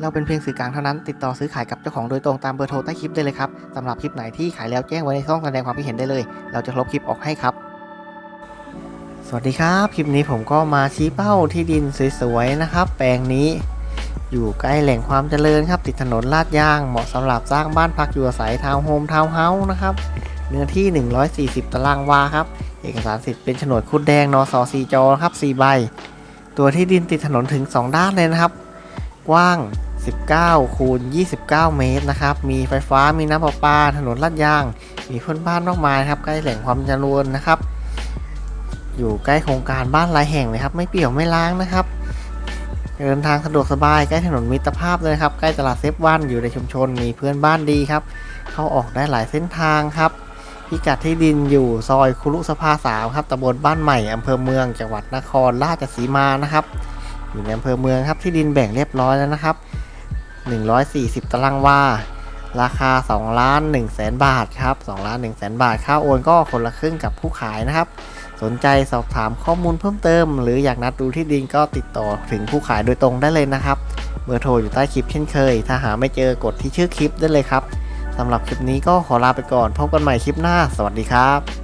เราเป็นเพียงสื่อกลางเท่านั้น ติดต่อซื้อขายกับเจ้าของโดยตรงตามเบอร์โทรใต้คลิปได้เลยครับสำหรับคลิปไหนที่ขายแล้วแจ้งไว้ในช่องแสดงความคิดเห็นได้เลย เราจะลบคลิปออกให้ครับ สวัสดีครับ คลิปนี้ผมก็มาชี้เป้าที่ดินสวยๆนะครับ แปลงนี้ อยู่ใกล้แหล่งความเจริญครับ ติดถนนลาดยาง เหมาะสำหรับสร้างบ้านพักอยู่อาศัยทาวน์โฮมทาวน์เฮาส์นะครับเนื้อที่ 140 ตารางวาครับ เอกสารสิทธิ์เป็นโฉนดคุดแดงนสสีจอครับ4ใบ ตัวที่ดินติดถนนถึง 2 ด้านเลยนะครับ กว้าง 19 คูณ 29 เมตรนะครับ มีไฟฟ้า มีน้ำประปา ถนนลาดยาง มีเพื่อนบ้านมากมายครับ ใกล้แหล่งความจริญนะครับ อยู่ใกล้โครงการบ้านหลายแห่งเลยครับ ไม่เปี่ยวไม่ล้างนะครับ เดินทางสะดวกสบาย ใกล้ถนนมิตรภาพเลยครับ ใกล้ตลาดเซฟวัน อยู่ในชุมชน มีเพื่อนบ้านดีครับ เข้าออกได้หลายเส้นทางครับ พิกัดที่ดินอยู่ซอยคุรุสภาสามครับ ตำบลบ้านใหม่ อำเภอเมือง จังหวัดนครราชสีมานะครับ อยู่ในอำเภอเมืองครับ ที่ดินแบ่งเรียบร้อยแล้วนะครับ 140 ตารางวา ราคา2ล้าน1แสนบาทครับ2ล้าน1แสนบาท ค่าโอนก็คนละครึ่งกับผู้ขายนะครับ สนใจสอบถามข้อมูลเพิ่มเติม หรืออยากนัดดูที่ดินก็ติดต่อถึงผู้ขายโดยตรงได้เลยนะครับ เบอร์โทรอยู่ใต้คลิปเช่นเคย ถ้าหาไม่เจอกดที่ชื่อคลิปได้เลยครับสำหรับคลิปนี้ก็ขอลาไปก่อน พบกันใหม่คลิปหน้า สวัสดีครับ